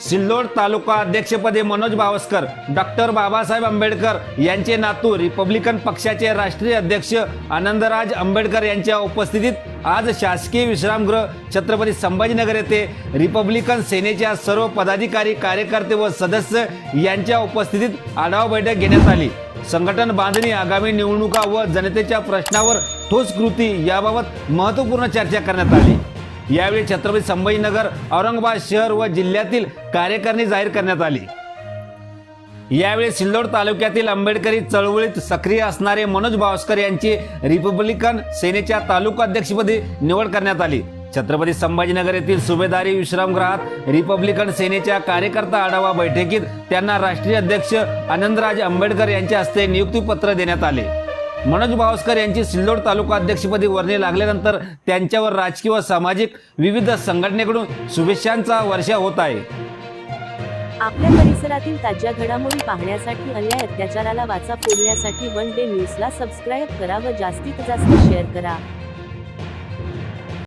सिल्लोड तालुका अध्यक्षपदी मनोज बावस्कर डॉक्टर बाबासाहेब आंबेडकर यांचे नातू रिपब्लिकन पक्षाचे राष्ट्रीय अध्यक्ष आनंदराज आंबेडकर यांच्या उपस्थितीत आज शासकीय विश्रामगृह छत्रपती संभाजीनगर येथे रिपब्लिकन सेनेच्या सर्व पदाधिकारी कार्यकर्ते व सदस्य यांच्या उपस्थितीत आढावा बैठक घेण्यात आली. संघटन बांधणी आगामी निवडणुका व जनतेच्या प्रश्नावर ठोस कृती याबाबत महत्त्वपूर्ण चर्चा करण्यात आली. यावेळी छत्रपती संभाजीनगर औरंगाबाद शहर व जिल्ह्यातील कार्यकारिणी जाहीर करण्यात आली. यावेळी सिल्लोड तालुक्यातील आंबेडकरी चळवळीत सक्रिय असणारे मनोज भावस्कर यांची रिपब्लिकन सेनेच्या तालुका अध्यक्षपदी निवड करण्यात आली. छत्रपती संभाजीनगर येथील सुभेदारी विश्रामगृहात रिपब्लिकन सेनेच्या कार्यकर्ता आढावा बैठकीत त्यांना राष्ट्रीय अध्यक्ष आनंदराज आंबेडकर यांच्या हस्ते नियुक्तीपत्र देण्यात आले. मनोज भावस्कर यांची सिल्लोड तालुका अध्यक्षपदी वर्णी लागल्यानंतर त्यांच्यावर राजकीय व सामाजिक विविध संघटनेकडून शुभेच्छांचा वर्षा होत आहे. आपल्या परिसरातील ताज्या घडामोडी पाहण्यासाठी अन्याय अत्याचाराला वाचा फोडण्यासाठी वन डे न्यूजला सबस्क्राईब करा व जास्तीत जास्त शेअर करा.